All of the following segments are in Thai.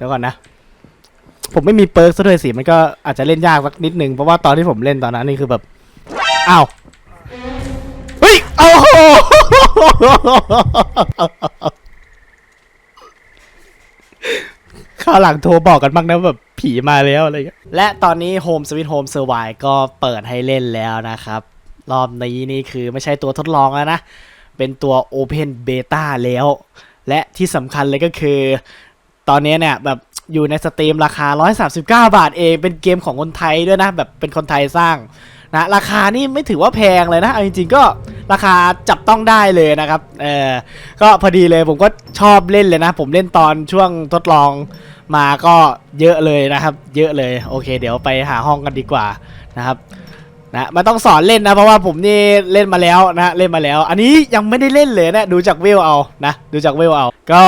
เดี๋ยวก่อนนะ ผมไม่มีเปิร์กซะด้วยสิมันก็อาจจะเล่นยากสักนิดนึงเพราะว่าตอนที่ผมเล่นตอนนั้นนี่คือแบบอ้าวเฮ้ยโอ้โหข้าวหลังโทรบอกกันบ้างนะแบบผีมาแล้วอะไรเงี้ยและตอนนี้ Home Sweet Home Survive ก็เปิดให้เล่นแล้วนะครับ รอบนี้นี่คือไม่ใช่ตัวทดลองแล้วนะ เป็นตัว Open Beta แล้ว และที่สำคัญเลยก็คือ ตอนนี้เนี่ยแบบอยู่ในสตรีมราคา 139 บาทเอง เป็นเกมของคนไทยด้วยนะ แบบเป็นคนไทยสร้างนะราคานี่ไม่ถือว่าแพงเลยนะเอาจริงๆก็ราคาจับต้องได้เลยนะครับเออก็พอดีเลยผมก็ชอบเล่นเลยนะ ผมเล่นตอนช่วงทดลองมาก็เยอะเลยนะครับ เยอะเลยโอเค เดี๋ยวไปหาห้องกันดีกว่านะครับ นะมันต้องสอนเล่นนะเพราะว่าผมนี่เล่นมาแล้วนะเล่นมาแล้ว อันนี้ยังไม่ได้เล่นเลยนะดูจากเวลเอานะดูจากเวลเอา ก็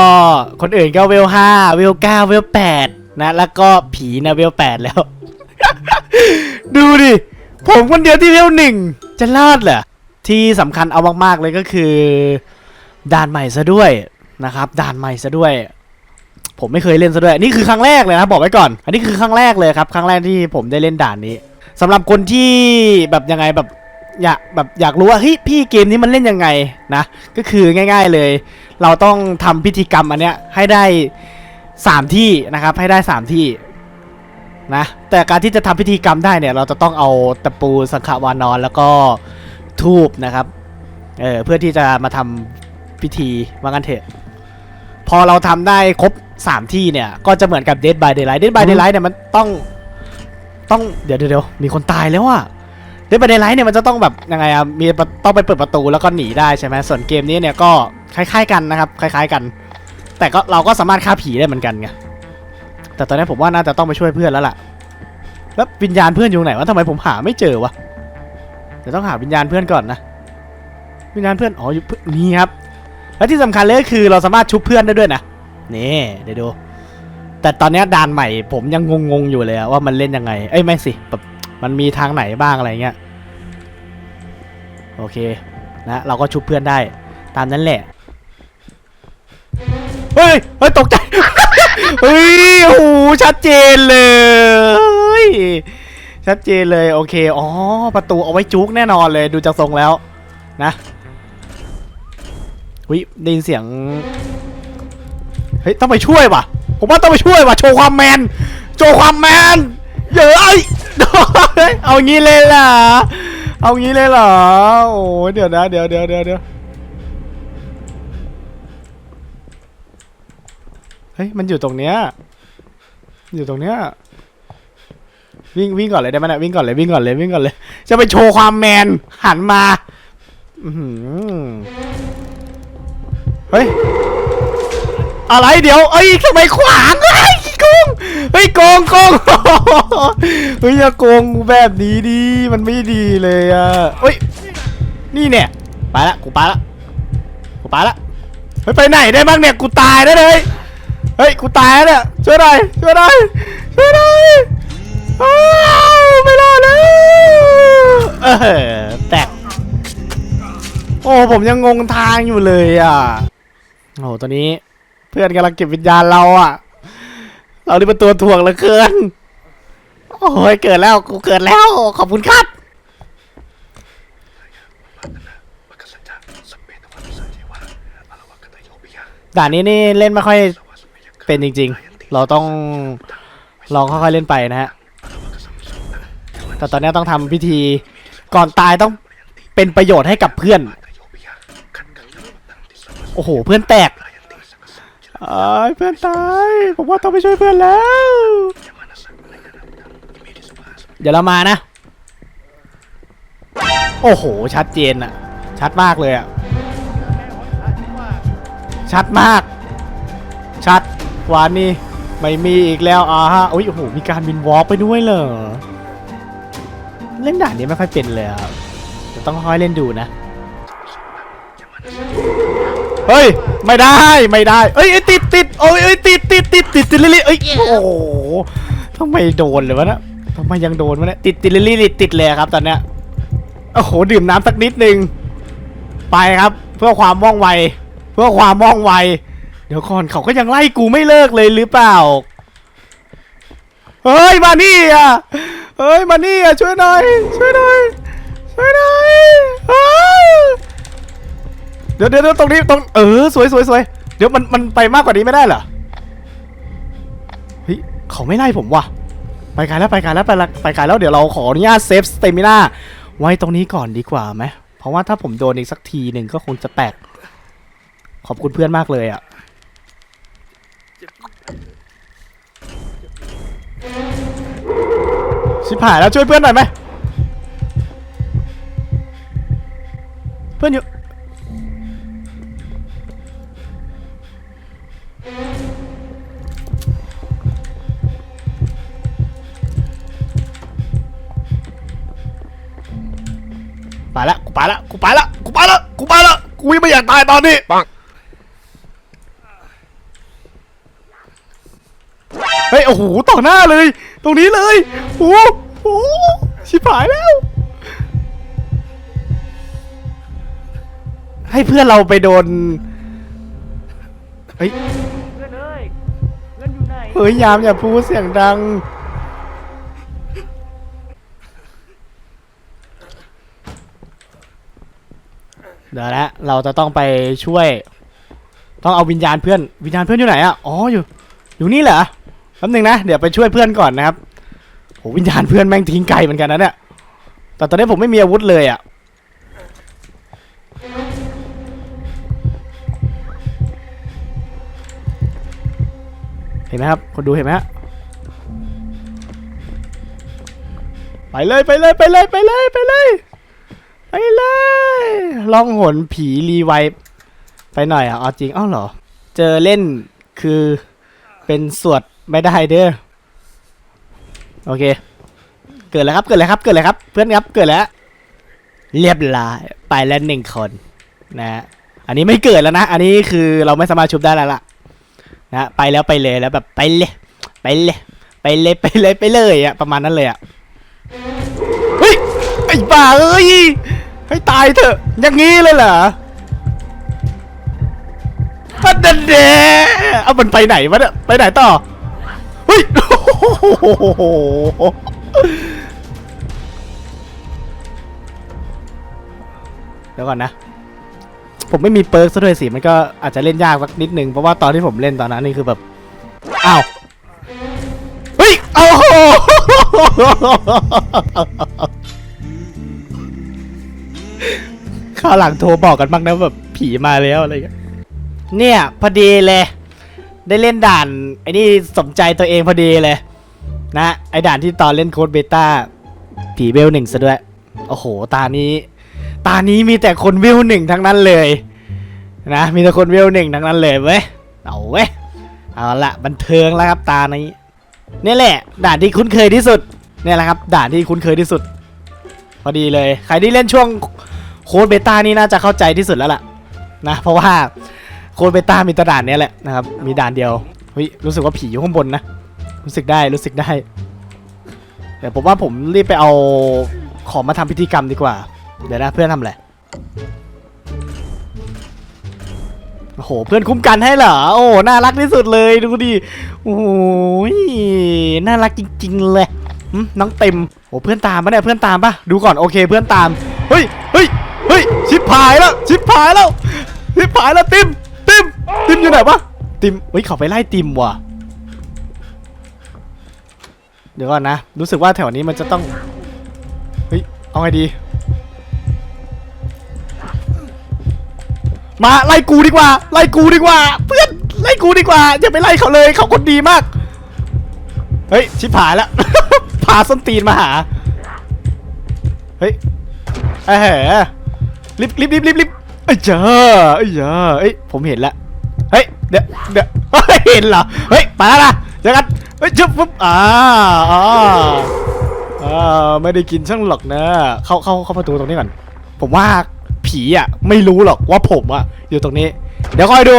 คนอื่นก็เวลห้าเวลเก้าเวลแปดนะแล้วก็ผีนะเวลแปดแล้ว ดูดิผมคนเดียวที่เวลหนึ่งจะรอดเหรอที่สำคัญเอามากๆเลยก็คือด่านใหม่ซะด้วยนะครับด่านใหม่ซะด้วย ผมไม่เคยเล่นซะด้วยนี่คือครั้งแรกเลยนะบอกไว้ก่อน อันนี้คือครั้งแรกเลยครับครั้งแรกที่ผมได้เล่นด่านนี้ สำหรับคนที่แบบยังไงแบบอยากแบบอยากรู้ว่าเฮ้ยพี่เกมนี้มันเล่นยังไงนะ ก็คือง่าย ๆเลย เราต้องทำพิธีกรรมอันเนี้ยให้ได้สามที่นะครับให้ได้สามที่นะแต่การที่จะทำพิธีกรรมได้เนี่ย เราจะต้องเอาตะปูสังขวานอนแล้วก็ทูบนะครับเออเพื่อที่จะมาทำพิธีว่างั้นเถอะพอเราทำได้ครบ 3 ที่เนี่ย ก็จะเหมือนกับ Dead by Daylight Dead by Daylight เนี่ยมันต้อง ต้องเดี๋ยวเดี๋ยวมีคนตายแล้วอะ Dead by Daylight เนี่ยมันจะต้องแบบยังไงอะมีต้องไปเปิดประตูแล้วก็หนีได้ใช่ไหมส่วนเกมนี้เนี่ยก็คล้ายๆกันนะครับคล้าย ๆกัน แต่ก็เราก็สามารถฆ่าผีได้เหมือนกันไงแต่ตอนนี้ผมว่าน่าจะต้องไปช่วยเพื่อนแล้วล่ะ แล้ววิญญาณเพื่อนอยู่ไหนวะทำไมผมหาไม่เจอวะเดี๋ยวต้องหาวิญญาณเพื่อนก่อนนะวิญญาณเพื่อนอ๋ออยู่เพื่อนนี่ครับและที่สำคัญเลยก็คือเราสามารถชุบเพื่อนได้ด้วยนะนี่เดี๋ยวดู แต่ตอนเนี้ยด่านใหม่ผมยังงงๆอยู่เลยอะว่ามันเล่นยังไง เอ้ยไม่สิแบบมันมีทางไหนบ้างอะไรเงี้ย โอเคนะเราก็ชุบเพื่อนได้ตามนั้นแหละ เฮ้ยเฮ้ยตกใจ เฮ้ยโอ้โหชัดเจนเลย ชัดเจนเลยโอเค อ๋อ ประตูเอาไว้จุกแน่นอนเลยดูจากทรงแล้วนะวิได้ยินเสียง เฮ้ย ต้องไปช่วยว่ะ ผมว่าต้องไปช่วยว่ะโชว์ความแมน โชว์ความแมน เยอะไอ้เอางี้เลยเหรอเอางี้เลยเหรอ โอ้เดี๋ยวนะเดี๋ยวเดี๋ยวเดี๋ยวเดี๋ยวเฮ้ยมันอยู่ตรงเนี้ย อยู่ตรงเนี้ย วิ่งวิ่งก่อนเลยได้ไหมนะวิ่งก่อนเลยวิ่งก่อนเลยวิ่งก่อนเลย จะไปโชว์ความแมนหันมาอืเฮ้ย อะไรเดี๋ยวเอ้ยทำไมขวางเฮ้ยโกงเฮ้ยโกงโกงเฮ้ยอย่าโกงแบบนี้ดิมันไม่ดีเลยอะเฮ้ยนี่เนี่ยไปละกูไปละกูไปละเฮ้ยไปไหนได้บ้างเนี่ยกูตายได้เลยเฮ้ยกูตายแล้วเนี่ยช่วยหน่อยช่วยหน่อยช่วยหน่อยไม่รอดแล้วเออแตกโอ้ผมยังงงทางอยู่เลยอะโอ้ตอนนี้ เพื่อนกำลังเก็บวิญญาณเราอะ เรานี่เป็นตัวถ่วงเหลือเกิน โอ้ยเกิดแล้วกูเกิดแล้ว ขอบคุณครับด่านนี้นี่เล่นไม่ค่อยเป็นจริง ๆ เราต้องลองค่อยๆเล่นไปนะฮะ แต่ตอนนี้ต้องทำพิธีก่อนตายต้องเป็นประโยชน์ให้กับเพื่อน โอ้โห เพื่อนแตก เอ้ยเพื่อนตาย ผมว่าต้องไปช่วยเพื่อนแล้ว เดี๋ยวเรามานะ โอ้โห ชัดเจนอะชัดมากเลยอะชัดมาก ชัดกว่านี่ไม่มีอีกแล้วอ่าฮะอุ้ยโอ้โห มีการบินวอล์กไปด้วยเหรอ เล่นด่านนี้ไม่ค่อยเป็นเลยอะจะต้องค่อยเล่นดูนะ เฮ้ย ไม่ได้ไม่ได้เอ้ยเอ้ยติดติดโอ้ยเอ้ยติดติดติดติดติดลิลิเอ้ยโอ้โหทำไมโดนเลยวะเนะทำไมยังโดนวะเนี่ยติดติดลิลิติดเลยครับตอนเนี้ยโอ้โหดื่มน้ำสักนิดนึงไปครับ เพื่อความว่องไว เพื่อความว่องไว เดี๋ยวก่อนเขาก็ยังไล่กูไม่เลิกเลยหรือเปล่าเฮ้ยมานี่อะเฮ้ยมานี่อะช่วยหน่อยช่วยหน่อย ดี๋ยวเดี๋ยวเดี๋ยวตรงนี้ตรงเออสวยสวยสวยเดี๋ยวมันมันไปมากกว่านี้ไม่ได้เหรอเฮ้ยเขาไม่ไล่ผมว่ะ ไปไกลแล้วไปไกลแล้วไปลไปไกลแล้วเดี๋ยวเราขออนุญาตเซฟสเตมิน่าไว้ตรงนี้ก่อนดีกว่าไหมเพราะว่าถ้าผมโดนอีกสักทีหนึ่งก็คงจะแปลกขอบคุณเพื่อนมากเลยอะชิบหายแล้วช่วยเพื่อนหน่อยไหมเพื่อนอยู่ ไปละกูไปละกูไปละกูไปละกูไปละกูยังไม่อยากตายตอนนี้ปังเฮ้ยโอ้โหต่อหน้าเลย ตรงนี้เลยโอ้โหชิบหายแล้ว ให้เพื่อนเราไปโดนเฮ้ยเพื่อนเอ้ยเพื่อนอยู่ไหนเฮ้ยยามอย่าพูดเสียงดัง เดี๋ยวนะเราจะต้องไปช่วย ต้องเอาวิญญาณเพื่อนวิญญาณเพื่อนอยู่ไหนอะอ๋ออยู่ อยู่นี่เหรอแป๊บนึงนะเดี๋ยวไปช่วยเพื่อนก่อนนะครับโหวิญญาณเพื่อนแม่งทิ้งไกลเหมือนกันนะเนี่ยแต่ตอนนี้ผมไม่มีอาวุธเลยอะเห็นไหมครับคนดูเห็นไหมฮะไปเลยไปเลยไปเลยไปเลยไปเลย ไปเลยล่องหนผีรีไวไปหน่อยอะเอาจริงอ้าวเหรอ เจอเล่นคือเป็นสวดไม่ได้เด้อโอเค เกิดแล้วครับเกิดแล้วครับเกิดแล้วครับ เพื่อนครับเกิดแล้ว เรียบร้อยไปแล้วหนึ่งคนนะฮะอันนี้ไม่เกิดแล้วนะ อันนี้คือเราไม่สามารถชุบได้แล้วล่ะนะไปแล้วไปเลยแล้วแบบไปเลยไปเลยไปเลยไปเลยไปเลยอะประมาณนั้นเลยอะเฮ้ย อ้บ้าเอ้ย ให้ตายเถอะ อย่างงี้เลยเหรอพันเดเดเอามันไปไหนวะเนี่ย ไปไหนต่อ เฮ้ย โอ้โหเดี๋ยวก่อนนะ ผมไม่มีเปิร์กซะด้วยสิ มันก็อาจจะเล่นยากสักนิดนึง เพราะว่าตอนที่ผมเล่นตอนนั้นนี่คือแบบ อ้าว เฮ้ย โอ้โห ข้าวหลังโทรบอกกันบ้างนะแบบผีมาแล้วอะไรเงี้ยเนี่ย พอดีเลย ได้เล่นด่านไอ้นี่สมใจตัวเองพอดีเลย นะไอ้ด่านที่ตอนเล่นโค้ดเบต้าผีเวลหนึ่งซะด้วย โอ้โห ตานี้ ตานี้มีแต่คนเวลหนึ่งทั้งนั้นเลย นะ มีแต่คนเวลหนึ่งทั้งนั้นเลยเว้ยเอาเว้ยเอาละบันเทิงแล้วครับตานี้นี่แหละ ด่านที่คุ้นเคยที่สุดเนี่ยแหละครับ ด่านที่คุ้นเคยที่สุด พอดีเลย ใครที่เล่นช่วง โค้ดเบต้านี่น่าจะเข้าใจที่สุดแล้วล่ะนะเพราะว่าโค้ดเบต้ามีตด่านนี้แหละนะครับมีด่านเดียวเฮ้ยรู้สึกว่าผีอยู่ข้างบนนะรู้สึกได้รู้สึกได้แต่ผมว่าผมรีบไปเอาของมาทำพิธีกรรมดีกว่า เดี๋ยวนะเพื่อนทำอะไรโอ้โหเพื่อนคุ้มกันให้เหรอโอ้น่ารักที่สุดเลยดูดิโอ้ยน่ารักจริงๆเลยน้องเต็มโอ้เพื่อนตามปะเนี่ยเพื่อนตามปะดูก่อนโอเคเพื่อนตามเฮ้ยเฮ้ย ชิบหายแล้ว ชิบหายแล้ว ชิบหายแล้วติมติมติมอยู่ไหนวะติมเฮ้ยเขาไปไล่ติมว่ะ เดี๋ยวก่อนนะ รู้สึกว่าแถวนี้มันจะต้อง เฮ้ย เอาไงดี มาไล่กูดีกว่า ไล่กูดีกว่า เพื่อนไล่กูดีกว่า อย่าไปไล่เขาเลย เขาคนดีมาก เฮ้ย ชิบหายแล้ว พาส้นตีนมาหา เฮ้ยเอ้ย รีบรีบรีบรีบรีบเอ้เจ้าเอ้ยเจ้าเอ้ยผมเห็นแล้วเฮ้ยเดี๋ยวเดี๋ยวเฮ้ยเห็นเหรอเฮ้ยไปแล้วนะเจอกันเฮ้ยจุ๊บปุ๊บอ่าอ่าอ่าไม่ได้กินช่างหรอกนะ เข้าเข้าเข้าประตูตรงนี้ก่อนผมว่าผีอะไม่รู้หรอกว่าผมอะอยู่ตรงนี้ เดี๋ยวคอยดู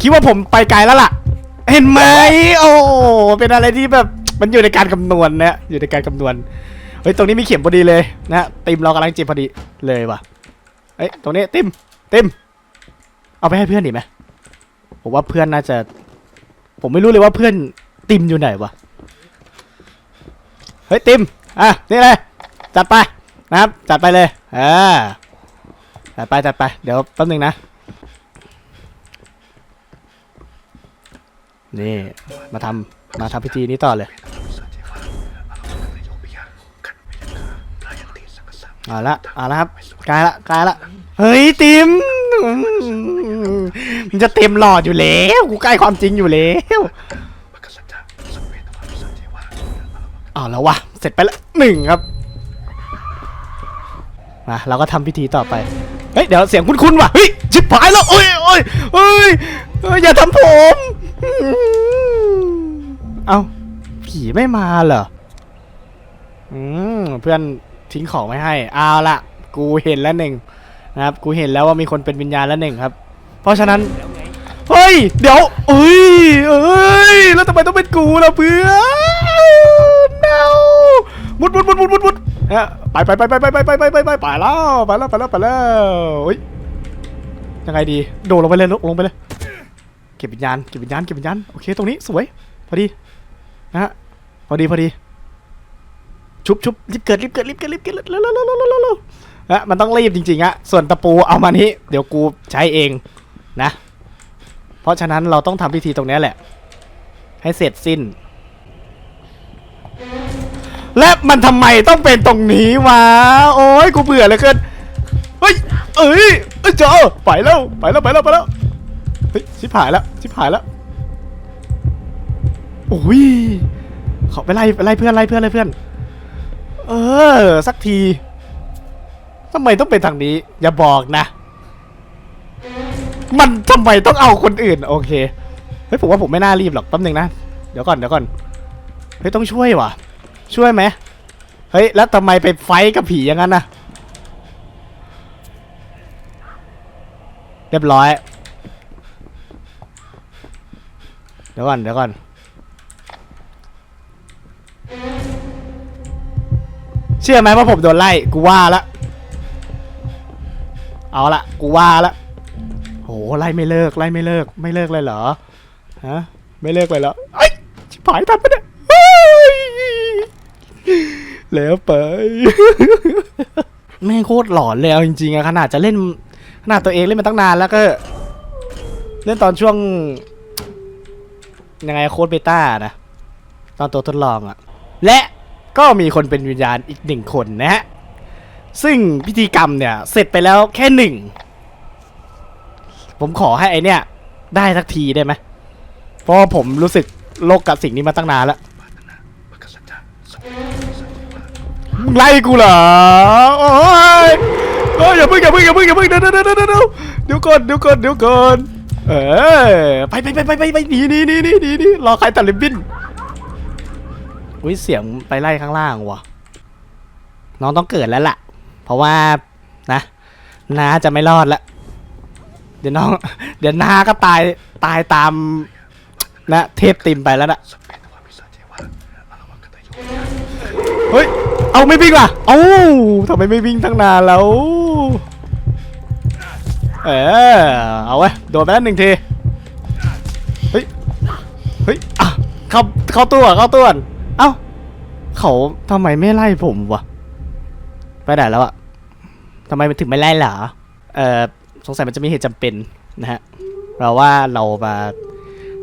คิดว่าผมไปไกลแล้วล่ะ เห็นไหมโอ้เป็นอะไรที่แบบมันอยู่ในการคำนวณนะอยู่ในการคำนวณเฮ้ยตรงนี้มีเข็มพอดีเลยนะติมเรากำลังจิบพอดีเลยว่ะ อ้ยตรงนี้ติมติมเอาไปให้เพื่อนดีไหมผมว่าเพื่อนน่าจะ ผมไม่รู้เลยว่าเพื่อนติมอยู่ไหนวะเฮ้ยติมอะนี่เลยจัดไปนะครับจัดไปเลยอ่าจัดไปจัดไปเดี๋ยวแป๊บนึงนะนี่มาทำมาทำพิธีนี้ต่อเลยเอาละเอาละครับกลายละกลายละ เฮ้ยติมมันจะเต็มหลอดอยู่แล้วกูใกล้ความจริงอยู่แล้วเอาแล้ววะเสร็จไปละหนึ่งครับมาเราก็ทำพิธีต่อไปเฮ้ยเดี๋ยวเสียงคุ้นๆว่ะเฮ้ยชิบหายแล้วโอ้ยโอ้ยเฮ้ยอย่าทำผมอืมเอาผีไม่มาเหรออืมเพื่อนทิ้งของไม่ให้เอาละกูเห็นแล้วหนึ่ง นะครับกูเห็นแล้วว่ามีคนเป็นวิญญาณแล้วหนึ่งครับ เพราะฉะนั้นเฮ้ยเดี๋ยวเอ้ยเอ้ยแล้วทำไมต้องเป็นกูล่ะเพื่อน no มุดมุดมุดมุดมุดมุดฮะไปไปไปไปไปไปไปไปไปไปไปแล้วไปแล้วไปแล้วไปแล้วเฮ้ยยังไงดีโดดลงไปเลยลงลงไปเลยเก็บวิญญาณเก็บวิญญาณเก็บวิญญาณโอเคตรงนี้สวยพอดีนะฮะพอดีพอดีชุบชุบรีบเกิดรีบเกิดรีบเกิดรีบเกิดเร็วเร็วเร็วเร็ว ฮะมันต้องรีบจริงๆอะส่วนตะปูเอามานี้ เดี๋ยวกูใช้เองนะ เพราะฉะนั้นเราต้องทำพิธีตรงนี้แหละ ให้เสร็จสิ้น และมันทำไมต้องเป็นตรงนี้วะ โอ้ยกูเบื่อเหลยเกิน เฮ้ยเอ้ย เอ้ยเจอไปแล้ว ไปแล้ว ไปแล้ว ไปแล้ว เฮ้ย ชิบหายแล้ว ชิบหายแล้ว โอ้ยขอไปไล่ไปไล่เพื่อนไล่เพื่อนไล่เพื่อน เออ สักที ทำไมต้องเป็นทางนี้ อย่าบอกนะ มันทำไมต้องเอาคนอื่น โอเค เฮ้ยผมว่าผมไม่น่ารีบหรอกแป๊บนึงนะ เดี๋ยวก่อนเดี๋ยวก่อน เฮ้ยต้องช่วยวะช่วยไหมเฮ้ยแล้วทำไมไปไฟกับผีอย่างนั้นนะเรียบร้อย เดี๋ยวก่อนเดี๋ยวก่อน เชื่อไหมว่าผมโดนไล่ กูว่าละ เอาละกูว่าละโหไล่ไม่เลิกไล่ไม่เลิกไม่เลิกเลยเหรอฮะไม่เลิกเลยเหรอไอ้ยชิบหายทันปะเนี่ยเฮ้ยแล้วไปแม่งโคตรหลอนเลยเอาจริงๆอะขนาดจะเล่นขนาดตัวเองเล่นมาตั้งนานแล้วก็ เล่นตอนช่วง ยังไงโค้ดเบต้านะตอนตัวทดลองอะและก็มีคนเป็นวิญญาณอีกหนึ่งคนนะฮะ ซึ่งพิธีกรรมเนี่ย เสร็จไปแล้วแค่หนึ่ง ผมขอให้ไอเนี่ย ได้สักทีได้ไหมเพราะผมรู้สึกโลกกับสิ่งนี้มาตั้งนานแล้วไล่กูเหรอ โอ้ยโอ้ยอย่าเพิ่งอย่าเพิ่งอย่าเพิ่งอย่าเพิ่งเดี๋ยวเดี๋ยวเดี๋ยวเดี๋ยวเดี๋ยวเดี๋ยวก่อนเดี๋ยวก่อนเดี๋ยวก่อนเออไปไปไปไปไปไปหนีหนีหนีหนีหนีหนีรอใครตัดริบบิ้นอุ้ยเสียงไปไล่ข้างล่างว่ะ น้องต้องเกิดแล้วล่ะ เพราะว่านะน้าจะไม่รอดละ เดี๋ยวน้อง เดี๋ยวนาก็ตายตายตามนะเทพติมไปแล้วนะเฮ้ย เอาไม่วิ่งล่ะ เอ้าทำไมไม่วิ่งตั้งนานแล้ว เออเอาไว้โดนไปแล้วหนึ่งที เฮ้ย เฮ้ยอะเข้าเข้าตัวเข้าตัวเอ้า เขาทำไมไม่ไล่ผมวะ ไปไหนแล้วอะทำไมมันถึงไม่ไล่หรอเอ่อสงสัยมันจะมีเหตุจำเป็นนะฮะ เราว่าเรามา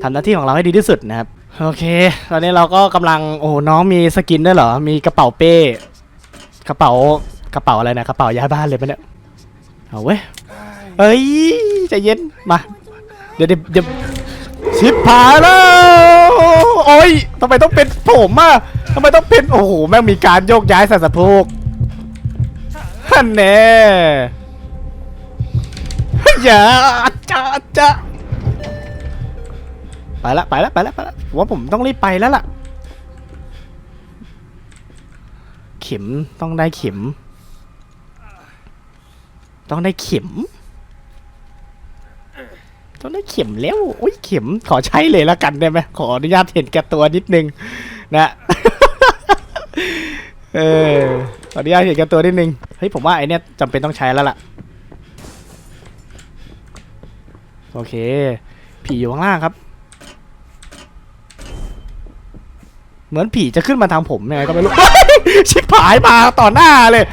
ทำหน้าที่ของเราให้ดีที่สุดนะครับ โอเค ตอนนี้เราก็กำลัง โอ้น้องมีสกินด้วยเหรอ มีกระเป๋าเป้ กระเป๋ากระเป๋าอะไรนะ กระเป๋ายาบ้านเลยปะเนี่ย เอาเว้ย เอ้ยใจเย็น มา เดี๋ยวเดี๋ยวเดี๋ยวชิบหายแล้วโอ้ยทำไมต้องเป็นผมอะทำไมต้องเป็น โอ้โห แม่งมีการโยกย้ายใส่สะโพก ฮันแน่อย่าจะจะไปละไปละไปละไปละว่าผมต้องรีบไปแล้วล่ะ เข็มต้องได้เข็ม ต้องได้เข็ม ต้องได้เข็มแล้วโอ้ยเข็มขอใช้เลยละกันได้ไหมขออนุญาตเห็นแก่ตัวนิดนึงนะ เออขออนุญาตเห็นแก่ตัวนิดนึง เฮ้ยผมว่าไอเนี้ยจำเป็นต้องใช้แล้วล่ะ โอเค ผีอยู่ข้างล่างครับ เหมือนผีจะขึ้นมาทางผมยังไงก็ไม่รู้ ชิบหายมาต่อหน้าเลย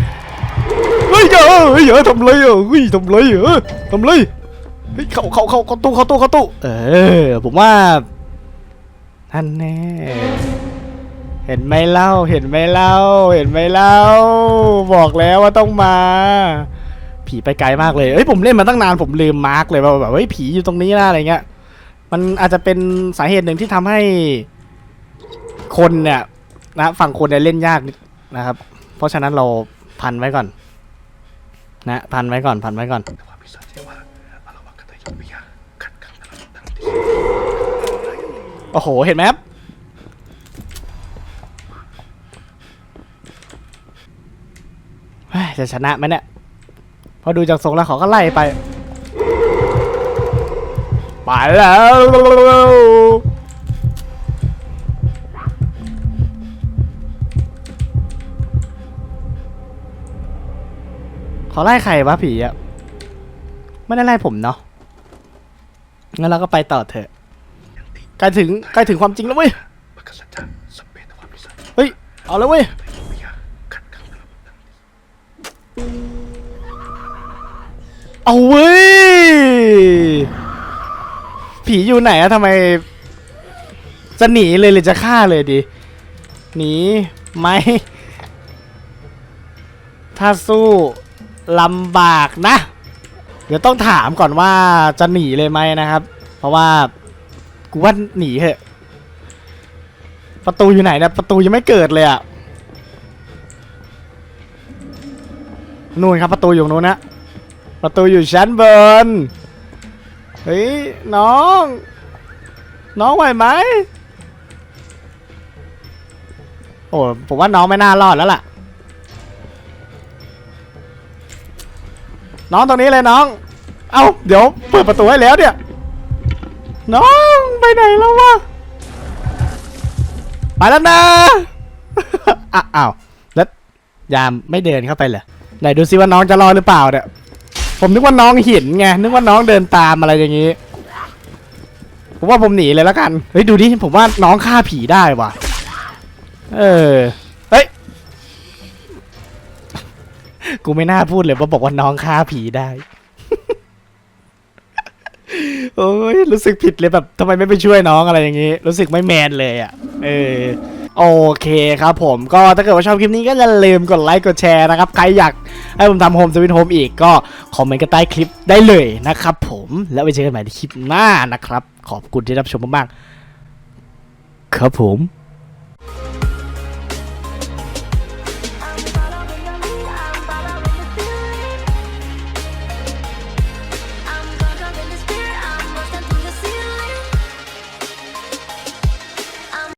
เฮ้ยเออเฮ้ยเออทำไรอะเฮ้ยทำไรอะทำไรเฮ้ยเขาเขาเขาเขาตู้เขาตู้เขาตู้เออผมว่าท่านแน่ เห็นไหมเล่า เห็นไหมเล่า เห็นไหมเล่า บอกแล้วว่าต้องมา ผีไปไกลมากเลย เอ้ยผมเล่นมาตั้งนานผมลืมมาร์กเลยว่าแบบเฮ้ยผีอยู่ตรงนี้นะอะไรเงี้ย มันอาจจะเป็นสาเหตุหนึ่งที่ทำให้คนเนี่ยนะฝั่งคนเนี่ยเล่นยากนะครับ เพราะฉะนั้นเราพันไว้ก่อน นะพันไว้ก่อนพันไว้ก่อนโอ้โหเห็นไหมครับเฮ้ย จะชนะไหมเนี่ยพอดูจากทรงแล้วเขาก็ไล่ไปไปแล้วเขาไล่ใครวะผีอะไม่ได้ไล่ผมเนาะงั้นเราก็ไปต่อเถอะใกล้ถึงใกล้ถึงความจริงแล้วเว้ยเฮ้ยเอาแล้วเว้ย ตยมิยาขัดขังนรกนังติ เอาเว้ย ผีอยู่ไหนอะทำไม จะหนีเลยหรือจะฆ่าเลยดี หนีไหม ถ้าสู้ลำบากนะ เดี๋ยวต้องถามก่อนว่าจะหนีเลยไหมนะครับ เพราะว่ากูว่าหนีเถอะ ประตูอยู่ไหนเนี่ยประตูยังไม่เกิดเลยอะ นู่นครับประตูอยู่นู้นนะประตูอยู่ชั้นบนเฮ้ยน้อง น้องไหวไหมโอ้ผมว่าน้องไม่น่ารอดแล้วล่ะ น้องตรงนี้เลยน้อง เอ้าเดี๋ยวเปิดประตูให้แล้วเนี่ย น้องไปไหนแล้ววะไปแล้วนะอะอ้าวแล้วยามไม่เดินเข้าไปเหรอ ไหนดูซิว่าน้องจะรอดหรือเปล่าเนี่ย ผมนึกว่าน้องเห็นไง นึกว่าน้องเดินตามอะไรอย่างงี้ ผมว่าผมหนีเลยแล้วกัน เฮ้ยดูดิ ผมว่าน้องฆ่าผีได้ว่ะ เออ เฮ้ย กูไม่น่าพูดเลยว่าบอกว่าน้องฆ่าผีได้ โอ้ยรู้สึกผิดเลยแบบทำไมไม่ไปช่วยน้องอะไรอย่างงี้ รู้สึกไม่แมนเลยอะ เออ โอเคครับผมก็ถ้าเกิดว่าชอบคลิปนี้ก็อย่าลืมกดไลค์กดแชร์นะครับ ใครอยากให้ผมทำโฮมสวิตโฮมอีกก็คอมเมนต์กันใต้คลิปได้เลยนะครับผมแล้วไปเจอกันใหม่ในคลิปหน้านะครับ ขอบคุณที่รับชมมากๆครับผม